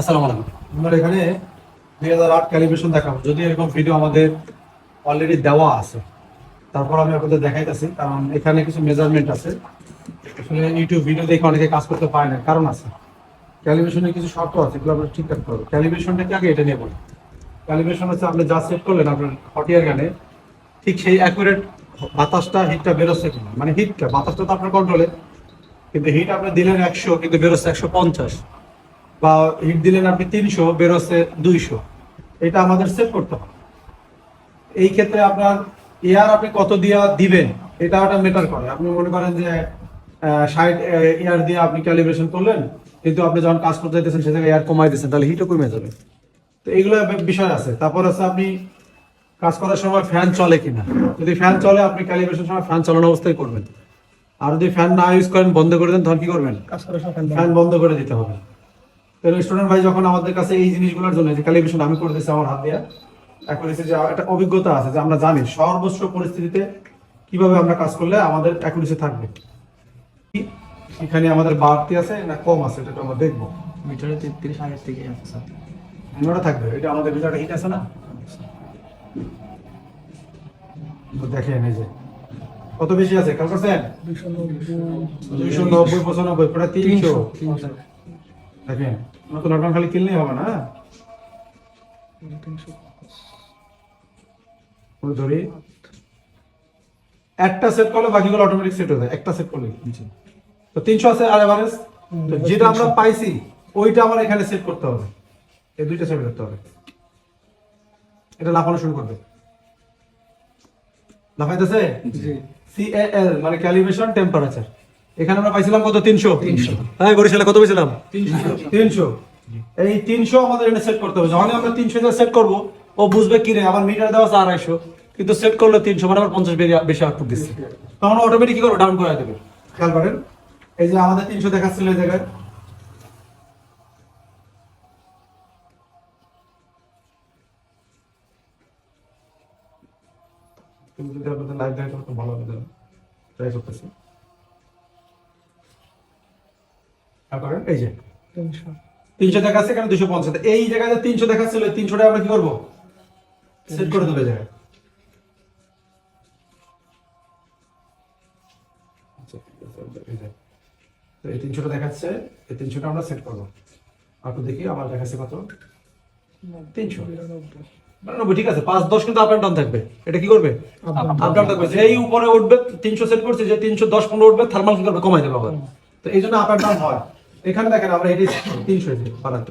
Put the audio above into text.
আসসালামু আলাইকুম। আমরা এখানে দুই হাজার আট ক্যালিব্রেশন দেখাবো। যদি এরকম ভিডিও আমাদের অলরেডি দেওয়া আছে, তারপর আমি আপনাদের দেখাইতেছি, কারণ এখানে কিছু মেজারমেন্ট আছে। আসলে ইউটিউব ভিডিও দেখে অনেকে কাজ করতে পারে না, কারণ আছে। ক্যালিব্রেশনের কিছু শর্ত আছে, এগুলো আমরা ঠিক রাখতে হবে। ক্যালিব্রেশনটা কি আগে এটা নিয়ে বলি ক্যালিব্রেশন হচ্ছে আপনি যা সেট করলেন আপনার হট ইয়ার গানে ঠিক সেই অ্যাকুরেট বাতাসটা হিটটা বেরোচ্ছে কিনা। মানে হিটটা বাতাসটা তো আপনার কন্ট্রোলে কিন্তু হিট আপনি দিলেন একশো, কিন্তু বেরোচ্ছে একশো পঞ্চাশ। বা হিট দিলেন আপনি তিনশো বেরোচ্ছে দুইশো। এটা আমাদের সেট করতে হবে। এই ক্ষেত্রে আপনার এয়ার আপনি কত দিয়া দিবেন এটা ওটা মেটার করে। আপনি মনে করেন যে ষাট এয়ার দিয়ে আপনি ক্যালিব্রেশন করলেন কিন্তু আপনি যখন কাজ করতে যেতেছেন সে জায়গায় এয়ার কমাই দিচ্ছেন তাহলে হিটও কমে যাবে। তো এইগুলো বিষয় আছে। তারপর আছে আপনি কাজ করার সময় ফ্যান চলে কিনা। যদি ফ্যান চলে আপনি ক্যালিব্রেশন সময় ফ্যান চালানো অবস্থায় করবেন। আর যদি ফ্যান না ইউজ করেন বন্ধ করে দেন তখন কি করবেন? কাজ করার সময় ফ্যান বন্ধ করে দিতে হবে। তো স্টুডেন্ট ভাই যখন আমাদের কাছে এই জিনিসগুলোর জন্য যে ক্যালিব্রেশন আমি করতেছি আমার হাত দিয়ে এখন এসে যে একটা অভিজ্ঞতা আছে যে আমরা জানি সর্বস্ব পরিস্থিতিতে কীভাবে আমরা কাজ করলে আমাদের অ্যাকুরেসি থাকবে। এখানে আমাদের বাড়তি আছে না কম আছে এটা আমরা দেখব। মিটারে তেত্রিশ আগের থেকে আছে স্যার। ওটা থাকবে এটা আমাদের ভিতরে হিট আছে না? দেখেন এই যে কত বেশি আছে? খেয়াল করছেন? দুইশো নব্বই। পঁচানব্বই প্রায় তিনশো। দেখেন নতুন অর্গান খালি কিনলেই হবে না? ধরি। একটা সেট করলে বাকিগুলো অটোমেটিক সেট হয়ে যায়। একটা সেট করলে তো তিনশো আছে আর এভারেজ যেটা আমরা পাইছি ওইটা আমার এখানে সেট করতে হবে। এই দুইটা সেট করতে হবে। এটা লাফানো শুরু করবে। লাফাইতেছে? সিএএল মানে ক্যালিব্রেশন টেম্পারেচার এখানে আমরা পাইছিলাম কত? তিনশো। হ্যাঁ বরিশালে কত পেয়েছিলাম তিনশো। এই তিনশো আমাদের এখানে সেট করতে হবে। যখনই আমরা তিনশো সেট করব ও বুঝবে কি রে আমার মিটার দেওয়া আছে আড়াইশো। কিন্তু সেট করলে তিনশো মানে আবার পঞ্চাশ বেশি আউটপুট দিচ্ছে। তখন অটোমেটিক কি করব? ডাউন করে দেবে। খেয়াল করেন। এই যে আমাদের তিনশো দেখাচ্ছিল এই জায়গায়। যদি আপনাদের লাইভ দেখাতে ভালো হবে ট্রাই করতেছি। করেন এই যে। তিনশো। দেখাচ্ছে এখানে দুশো পঞ্চাশ। এই জায়গায় যে তিনশো দেখাচ্ছিল তিনশোটা আমরা কি করব? সেট করে দেবে জায়গায়। আচ্ছা, এই তো এই তিনশোটা দেখাচ্ছে এই তিনশোটা আমরা সেট করব। আপনি দেখি আমার দেখাচ্ছে কত? তিনশো। নিরানব্বই। ঠিক আছে। পাঁচ দশ কিন্তু আপ অ্যান্ড ডাউন থাকবে। এটা কি করবে? আপ ডাউন থাকবে। যেই উপরে উঠবে তিনশো সেট করছে যে তিনশো দশ পনেরো উঠবে থার্মাল কি করবে কমাই দেবে আবার। তো এই জন্য আপ অ্যান্ড ডাউন হয়। এখানে দেখেন আমরা এটি তিনশো বানাতে